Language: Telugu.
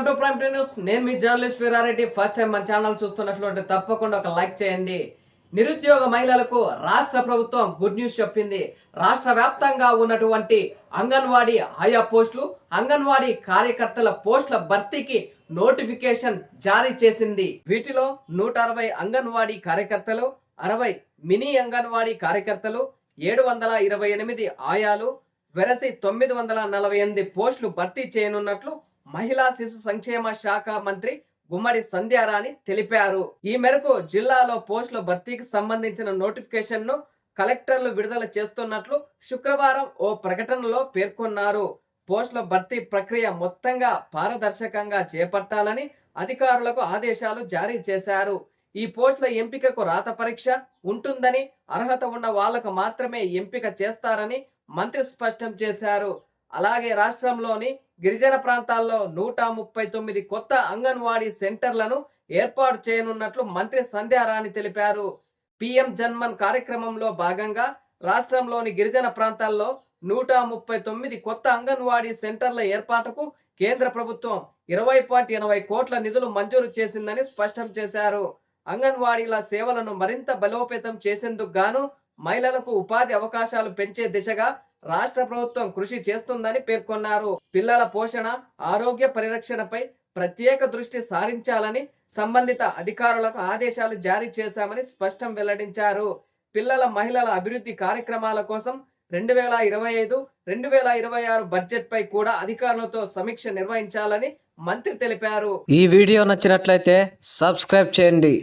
Welcome to prime time news. నేను మీ జర్నలిస్ట్ వీరారెడ్డి. ఫస్ట్ టైం మన ఛానల్ చూస్తున్నట్లుంటే తప్పకుండా ఒక లైక్ చేయండి. నిరుద్యోగ మహిళలకు రాష్ట్ర ప్రభుత్వం గుడ్ న్యూస్ చెప్పింది. రాష్ట్ర వ్యాప్తంగా ఉన్నటువంటి అంగన్వాడీ ఆయా పోస్టులు అంగన్వాడీ కార్యకర్తల పోస్టుల భర్తీకి నోటిఫికేషన్ జారీ చేసింది. వీటిలో నూట అరవై అంగన్వాడీ కార్యకర్తలు అరవై మినీ అంగన్వాడీ కార్యకర్తలు ఏడు వందల ఇరవై ఎనిమిది ఆయాలు వెరసి తొమ్మిది వందల నలభై ఎనిమిది పోస్టులు భర్తీ చేయనున్నట్లు మహిళా శిశు సంక్షేమ శాఖ మంత్రి గుమ్మడి సంధ్యారాణి తెలిపారు. ఈ మేరకు జిల్లాలో పోస్టుల భర్తీకి సంబంధించిన నోటిఫికేషన్ను కలెక్టర్లు విడుదల చేస్తున్నట్లు శుక్రవారం ఓ ప్రకటనలో పేర్కొన్నారు. పోస్టుల భర్తీ ప్రక్రియ మొత్తంగా పారదర్శకంగా చేపట్టాలని అధికారులకు ఆదేశాలు జారీ చేశారు. ఈ పోస్టుల ఎంపికకు రాత పరీక్ష ఉంటుందని అర్హత ఉన్న వాళ్ళకు మాత్రమే ఎంపిక చేస్తారని మంత్రి స్పష్టం చేశారు. అలాగే రాష్ట్రంలోని గిరిజన ప్రాంతాల్లో నూట ముప్పై తొమ్మిది కొత్త అంగన్వాడీ సెంటర్లను ఏర్పాటు చేయనున్నట్లు మంత్రి సంధ్యారాణి తెలిపారు. పిఎం జన్మన్ కార్యక్రమంలో భాగంగా రాష్ట్రంలోని గిరిజన ప్రాంతాల్లో నూట ముప్పై తొమ్మిది కొత్త అంగన్వాడీ సెంటర్ల ఏర్పాటుకు కేంద్ర ప్రభుత్వం ఇరవై పాయింట్ ఎనభై కోట్ల నిధులు మంజూరు చేసిందని స్పష్టం చేశారు. అంగన్వాడీల సేవలను మరింత బలోపేతం చేసేందుకు గాను మహిళలకు ఉపాధి అవకాశాలు పెంచే దిశగా రాష్ట్ర ప్రభుత్వం కృషి చేస్తుందని పేర్కొన్నారు. పిల్లల పోషణ ఆరోగ్య పరిరక్షణపై ప్రత్యేక దృష్టి సారించాలని సంబంధిత అధికారులకు ఆదేశాలు జారీ చేశామని స్పష్టం వెల్లడించారు. పిల్లల మహిళల అభివృద్ధి కార్యక్రమాల కోసం రెండు వేల ఇరవై ఐదు రెండు వేల ఇరవై ఆరు బడ్జెట్ పై కూడా అధికారులతో సమీక్ష నిర్వహించాలని మంత్రి తెలిపారు. ఈ వీడియో నచ్చినట్లయితే సబ్స్క్రైబ్ చేయండి.